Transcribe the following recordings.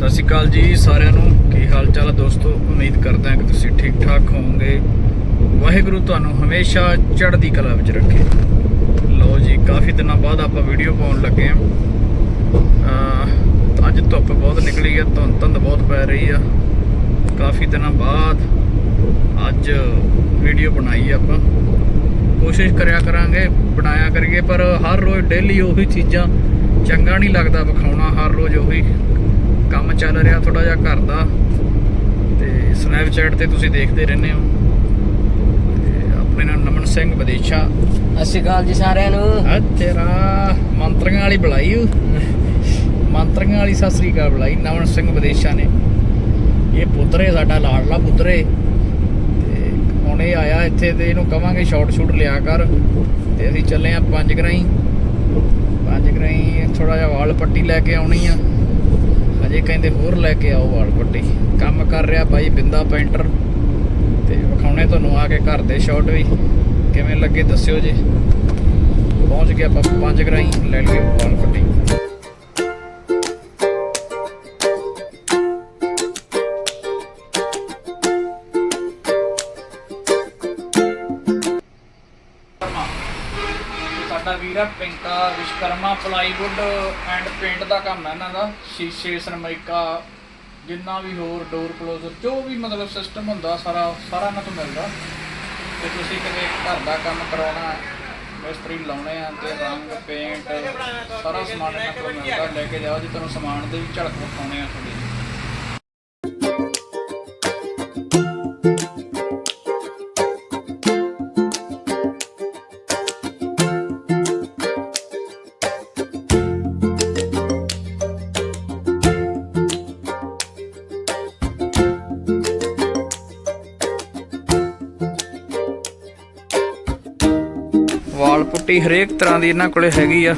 ਸਤਿ ਸ਼੍ਰੀ ਅਕਾਲ ਜੀ ਸਾਰਿਆਂ ਨੂੰ। ਕੀ ਹਾਲ ਚਾਲ ਹੈ ਦੋਸਤੋ? ਉਮੀਦ ਕਰਦਾ ਹਾਂ ਕਿ ਤੁਸੀਂ ਠੀਕ ਠਾਕ ਹੋਵੋਗੇ। ਵਾਹਿਗੁਰੂ ਤੁਹਾਨੂੰ ਹਮੇਸ਼ਾ ਚੜ੍ਹਦੀ ਕਲਾ ਵਿੱਚ ਰੱਖੇ। ਲਓ ਜੀ, ਕਾਫੀ ਦਿਨਾਂ ਬਾਅਦ ਆਪਾਂ ਵੀਡੀਓ ਪਾਉਣ ਲੱਗੇ ਹਾਂ। ਅੱਜ ਧੁੱਪ ਬਹੁਤ ਨਿਕਲੀ ਹੈ ਧੁੰਦ ਧੁੰਦ ਬਹੁਤ ਪੈ ਰਹੀ ਆ। ਕਾਫੀ ਦਿਨਾਂ ਬਾਅਦ ਅੱਜ ਵੀਡੀਓ ਬਣਾਈ ਆਪਾਂ। ਕੋਸ਼ਿਸ਼ ਕਰਿਆ ਕਰਾਂਗੇ, ਬਣਾਇਆ ਕਰੀਏ, ਪਰ ਹਰ ਰੋਜ਼ ਡੇਲੀ ਉਹੀ ਚੀਜ਼ਾਂ ਚੰਗਾ ਨਹੀਂ ਲੱਗਦਾ, ਵਿਖਾਉਣਾ ਹਰ ਰੋਜ਼ ਉਹੀ। ਕੰਮ ਚੱਲ ਰਿਹਾ ਥੋੜਾ ਜਿਹਾ ਘਰ ਦਾ ਤੇ ਸਨੈਪਚੈਟ ਤੇ ਤੁਸੀਂ ਦੇਖਦੇ ਰਹਿੰਦੇ ਹੋ। ਤੇ ਆਪਣੇ ਨਾਲ ਨਮਨ ਸਿੰਘ ਵਿਦੇਸ਼ਾ। ਅਕਾਲ ਜੀ ਸਾਰਿਆਂ ਨੂੰ। ਆ ਤੇਰਾ ਮੰਤਰੀਆਂ ਵਾਲੀ ਬੁਲਾਈ। ਮੰਤਰੀਆਂ ਵਾਲੀ ਸਤਿ ਸ੍ਰੀ ਅਕਾਲ ਬੁਲਾਈ ਨਮਨ ਸਿੰਘ ਵਿਦੇਸ਼ਾ ਨੇ। ਇਹ ਪੁੱਤਰੇ ਸਾਡਾ ਲਾਡਲਾ ਪੁੱਤਰੇ। ਤੇ ਹੁਣ ਇਹ ਆਇਆ ਇੱਥੇ ਤੇ ਇਹਨੂੰ ਕਵਾਂਗੇ ਸ਼ਾਰਟ ਸ਼ੂਟ ਲਿਆ ਕਰ। ਤੇ ਅਸੀਂ ਚੱਲੇ ਆ ਪੰਜ ਗਰਾਈ। ਪੰਜ ਗਰਾਈ ਥੋੜਾ ਜਿਹਾ ਵਾਲ ਪੱਟੀ ਲੈ ਕੇ ਆਉਣੀ ਆ। ਹਜੇ ਕਹਿੰਦੇ ਹੋਰ ਲੈ ਕੇ ਆਓ ਵਾਲ ਪੱਟੀ। ਕੰਮ ਕਰ ਰਿਹਾ ਬਾਈ ਬਿੰਦਾ ਪੈਂਟਰ ਤੇ ਵਿਖਾਉਣੇ ਤੁਹਾਨੂੰ ਆ ਕੇ ਘਰ ਦੇ ਸ਼ਾਟ ਵੀ। ਕਿਵੇਂ ਲੱਗੇ ਦੱਸਿਓ ਜੀ। ਪਹੁੰਚ ਗਏ ਆਪਾਂ ਪੰਜ ਗਰਾਈ ਲੈ ਲਈਏ ਵਾਲ ਪੱਟੀ। ਵੀਰਾ Pinka Vishkarma plywood and paint ਦਾ ਕੰਮ ਹੈ ਇਹਨਾਂ ਦਾ, ਸ਼ੀਸ਼ੇ ਸਰਮਾਈਕਾ ਜਿੰਨਾ ਵੀ ਹੋਰ ਡੋਰ ਕਲੋਜ਼ਰ, ਜੋ ਵੀ ਮਤਲਬ ਸਿਸਟਮ ਹੁੰਦਾ, ਸਾਰਾ ਸਾਰਾ ਇਹਨਾਂ ਤੋਂ ਮਿਲਦਾ। ਤੇ ਤੁਸੀਂ ਕਿਤੇ ਘਰ ਦਾ ਕੰਮ ਕਰਾਉਣਾ, ਮਿਸਤਰੀ ਲਾਉਣੇ ਆ ਤੇ ਰੰਗ, ਪੇਂਟ, ਸਾਰਾ ਸਮਾਨ ਇਹਨਾਂ ਕੋਲ ਮਿਲਦਾ। ਲੈ ਕੇ ਜਾਓ ਜੇ, ਤੁਹਾਨੂੰ ਸਮਾਨ ਦੇ ਵੀ ਝਲਕ ਵਿਖਾਉਣੇ ਆ ਤੁਹਾਡੇ। ਵਾਲ ਹਰੇਕ ਤਰ੍ਹਾਂ ਦੀ ਇਹਨਾਂ ਕੋਲੇ ਹੈਗੀ ਆ।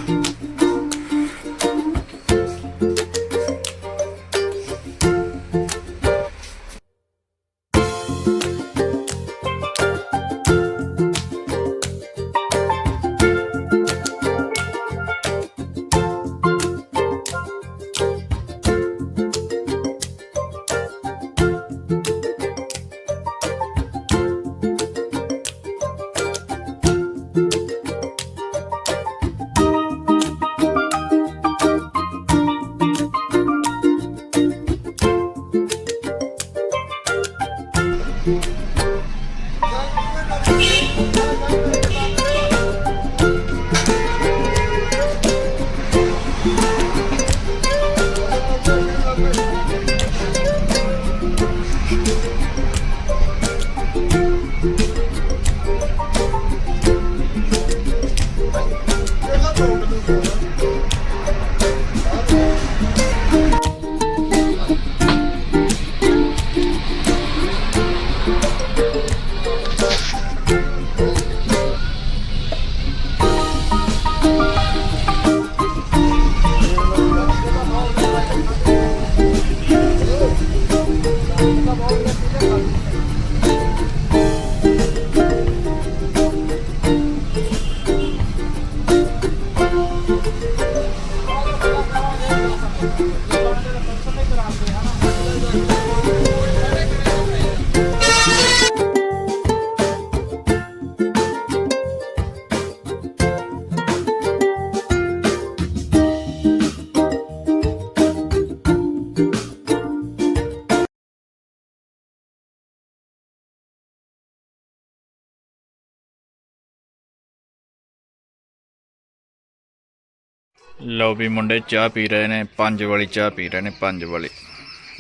ਲਓ ਵੀ ਮੁੰਡੇ, ਚਾਹ ਪੀ ਰਹੇ ਨੇ, ਪੰਜ ਵਾਲੀ ਚਾਹ ਪੀ ਰਹੇ ਨੇ, ਪੰਜ ਵਾਲੀ।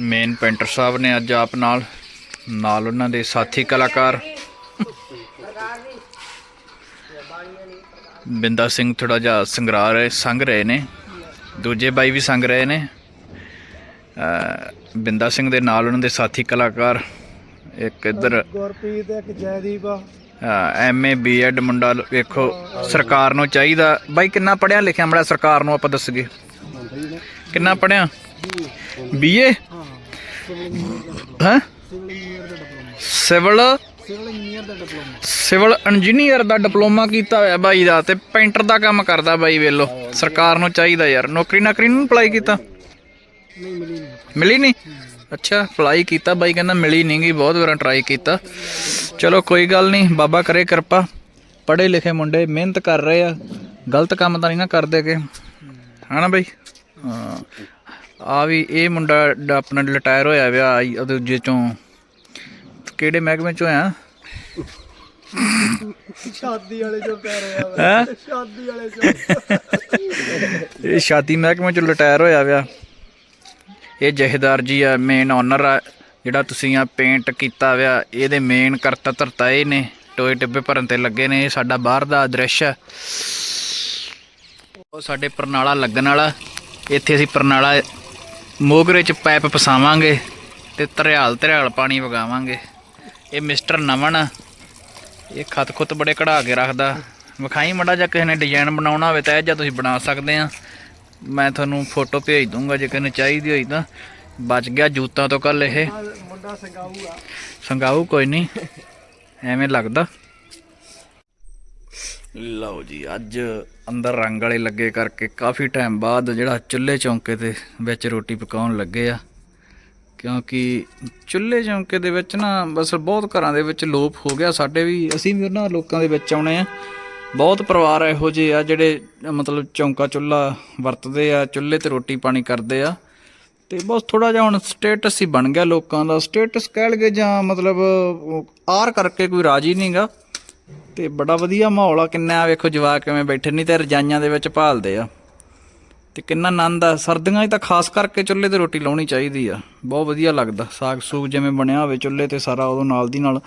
ਮੇਨ ਪੇਂਟਰ ਸਾਹਿਬ ਨੇ ਅੱਜ ਆਪ ਨਾਲ ਨਾਲ ਉਹਨਾਂ ਦੇ ਸਾਥੀ ਕਲਾਕਾਰ। ਬਿੰਦਾ ਸਿੰਘ ਥੋੜਾ ਜਿਹਾ ਸੰਗਰਾ ਰਹੇ, ਸੰਗ ਰਹੇ ਨੇ। ਦੂਜੇ ਬਾਈ ਵੀ ਸੰਗ ਰਹੇ ਨੇ। ਬਿੰਦਾ ਸਿੰਘ ਦੇ ਨਾਲ ਉਹਨਾਂ ਦੇ ਸਾਥੀ ਕਲਾਕਾਰ। ਇੱਕ ਇੱਧਰ ਗੁਰਪ੍ਰੀਤ, ਇੱਕ ਜੈਦੀਪ। ਐਮਏ ਬੀਐਡ ਮੁੰਡਾ ਵੇਖੋ, ਸਰਕਾਰ ਨੂੰ ਚਾਹੀਦਾ। ਬਾਈ, ਕਿੰਨਾ ਪੜਿਆ ਲਿਖਿਆ ਮੜਾ ਸਰਕਾਰ ਨੂੰ ਆਪਾਂ ਦੱਸਗੇ ਕਿੰਨਾ ਪੜਿਆ ਬੀਏ ਹੈ? ਸਿਵਲ ਸਿਵਲ ਇੰਜੀਨੀਅਰ ਦਾ ਡਿਪਲੋਮਾ ਕੀਤਾ ਹੋਇਆ ਬਾਈ ਦਾ ਤੇ ਪੇਂਟਰ ਦਾ ਕੰਮ ਕਰਦਾ ਬਾਈ ਵੇਲੋ। ਸਰਕਾਰ ਨੂੰ ਚਾਹੀਦਾ ਯਾਰ। ਨੌਕਰੀ ਨਾਕਰੀ ਨੂੰ ਅਪਲਾਈ ਕੀਤਾ? ਮਿਲੀ ਨਹੀਂ ਮਿਲੀ ਨਹੀਂ। ਅੱਛਾ ਅਪਲਾਈ ਕੀਤਾ ਬਾਈ ਕਹਿੰਦਾ ਮਿਲੀ ਨਹੀਂ ਗੀ ਬਹੁਤ ਵਾਰ ਟਰਾਈ ਕੀਤਾ। ਚਲੋ ਕੋਈ ਗੱਲ ਨਹੀਂ ਬਾਬਾ ਕਰੇ ਕਿਰਪਾ। ਪੜ੍ਹੇ ਲਿਖੇ ਮੁੰਡੇ ਮਿਹਨਤ ਕਰ ਰਹੇ ਆ। ਗਲਤ ਕੰਮ ਤਾਂ ਨਹੀਂ ਨਾ ਕਰਦੇ ਕਿ ਹਨਾ ਬਾਈ? ਆ ਵੀ ਇਹ ਮੁੰਡਾ ਆਪਣਾ ਰਿਟਾਇਰ ਹੋਇਆ ਵਿਆ ਦੂਜੇ ਚੋਂ। ਕਿਹੜੇ ਮਹਿਕਮੇ ਚੋਂ ਆ ਸ਼ਾਦੀ ਵਾਲੇ ਜੋ ਕਹਿ ਰਿਹਾ ਹੈ? ਸ਼ਾਦੀ ਵਾਲੇ ਜੋ ਇਹ ਸ਼ਾਦੀ ਮਹਿਕਮੇ ਚੋਂ ਰਿਟਾਇਰ ਹੋਇਆ ਵਿਆ। ਇਹ ਜਹੇਦਾਰ ਜੀ ਆ ਮੇਨ ਓਨਰ ਆ, ਜਿਹੜਾ ਤੁਸੀਂ ਆ ਪੇਂਟ ਕੀਤਾ ਵਿਆ ਇਹਦੇ ਮੇਨ ਕਰਤਾ ਧਰਤਾ ਇਹ ਨੇ, ਟੋਏ ਟਿੱਬੇ ਭਰਨ ਤੇ ਲੱਗੇ ਨੇ, ਇਹ ਸਾਡਾ ਬਾਹਰ ਦਾ ਦ੍ਰਿਸ਼ ਆ। ਉਹ ਸਾਡੇ ਪਰਨਾਲਾ ਲੱਗਣ ਵਾਲਾ, ਇੱਥੇ ਅਸੀਂ ਪਰਨਾਲਾ ਮੋਗਰੇ ਚ ਪਾਈਪ ਫਸਾਵਾਂਗੇ ਤੇ ਧਰਿਆਲ ਧਰਿਆਲ ਪਾਣੀ ਵਗਾਵਾਂਗੇ। ਇਹ ਮਿਸਟਰ ਨਮਨ ਆ, ਇਹ ਖਤ ਖੁੱਤ ਬੜੇ ਕਢਾ ਕੇ ਰੱਖਦਾ। ਵਿਖਾਈ ਮੜਾ ਜਾਂ ਕਿਸੇ ਨੇ ਡਿਜ਼ਾਈਨ ਬਣਾਉਣਾ ਹੋਵੇ ਤਾਂ ਇਹ ਜਾਂ ਤੁਸੀਂ ਬਣਾ ਸਕਦੇ ਆ। ਮੈਂ ਤੁਹਾਨੂੰ ਫੋਟੋ ਭੇਜ ਦੂੰਗਾ, ਜੇ ਕਿਸੇ ਚਾਹੀਦੀ ਹੋਈ ਤਾਂ। ਬਚ ਗਿਆ ਜੂਤਾਂ ਤੋਂ ਕੱਲ ਇਹ। ਮੁੰਡਾ ਸੰਗਾਊ ਆ ਸੰਗਾਊ ਕੋਈ ਨਹੀਂ, ਐਵੇਂ ਲੱਗਦਾ। ਲਓ ਜੀ, ਅੱਜ ਅੰਦਰ ਰੰਗ ਵਾਲੇ ਲੱਗੇ ਕਰਕੇ ਕਾਫੀ ਟਾਈਮ ਬਾਅਦ ਜਿਹੜਾ ਚੁੱਲ੍ਹੇ ਚੌਂਕੇ ਤੇ ਵਿੱਚ ਰੋਟੀ ਪਕਾਉਣ ਲੱਗੇ ਆ। ਕਿਉਂਕਿ ਚੁੱਲ੍ਹੇ ਚੌਂਕੇ ਦੇ ਵਿੱਚ ਨਾ ਬਸ ਬਹੁਤ ਘਰਾਂ ਦੇ ਵਿੱਚ ਲੋਪ ਹੋ ਗਿਆ, ਸਾਡੇ ਵੀ, ਅਸੀਂ ਵੀ ਉਹਨਾਂ ਲੋਕਾਂ ਦੇ ਵਿੱਚ ਆਉਣੇ ਆ। ਬਹੁਤ ਪਰਿਵਾਰ ਇਹੋ ਜਿਹੇ ਆ ਜਿਹੜੇ, ਮਤਲਬ ਚੌਂਕਾ ਚੁੱਲ੍ਹਾ ਵਰਤਦੇ ਆ, ਚੁੱਲ੍ਹੇ ਤੇ ਰੋਟੀ ਪਾਣੀ ਕਰਦੇ ਆ। ਤੇ ਬਸ ਥੋੜਾ ਜਿਹਾ ਹੁਣ ਸਟੇਟਸ ਹੀ ਬਣ ਗਿਆ ਲੋਕਾਂ ਦਾ। ਸਟੇਟਸ ਕਹਿ ਲਗੇ ਜਾਂ ਮਤਲਬ ਆਰ ਕਰਕੇ ਕੋਈ ਰਾਜੀ ਨਹੀਂਗਾ ਤੇ ਬੜਾ ਵਧੀਆ ਮਾਹੌਲ ਆ। ਕਿੰਨਾ ਵੇਖੋ ਜਵਾਕ ਕਿਵੇਂ ਬੈਠੇ ਨਹੀਂ ਤੇ ਰਜਾਈਆਂ ਦੇ ਵਿੱਚ ਭਾਲਦੇ ਆ। ਤੇ ਕਿੰਨਾ ਆਨੰਦ ਆ। ਸਰਦੀਆਂ 'ਚ ਤਾਂ ਖਾਸ ਕਰਕੇ ਚੁੱਲ੍ਹੇ ਤੇ ਰੋਟੀ ਲਾਉਣੀ ਚਾਹੀਦੀ ਆ। ਬਹੁਤ ਵਧੀਆ ਲੱਗਦਾ। ਸਾਗ ਸੂਗ ਜਿਵੇਂ ਬਣਿਆ ਹੋਵੇ ਚੁੱਲ੍ਹੇ ਤੇ ਸਾਰਾ ਉਦੋਂ ਨਾਲ ਦੀ ਨਾਲ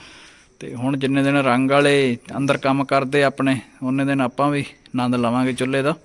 ਤੇ ਹੁਣ ਜਿੰਨੇ ਦਿਨ ਰੰਗ ਵਾਲੇ ਅੰਦਰ ਕੰਮ ਕਰਦੇ ਆਪਣੇ, ਉਹਨੇ ਦਿਨ ਆਪਾਂ ਵੀ ਆਨੰਦ ਲਵਾਂਗੇ ਚੁੱਲ੍ਹੇ ਦਾ।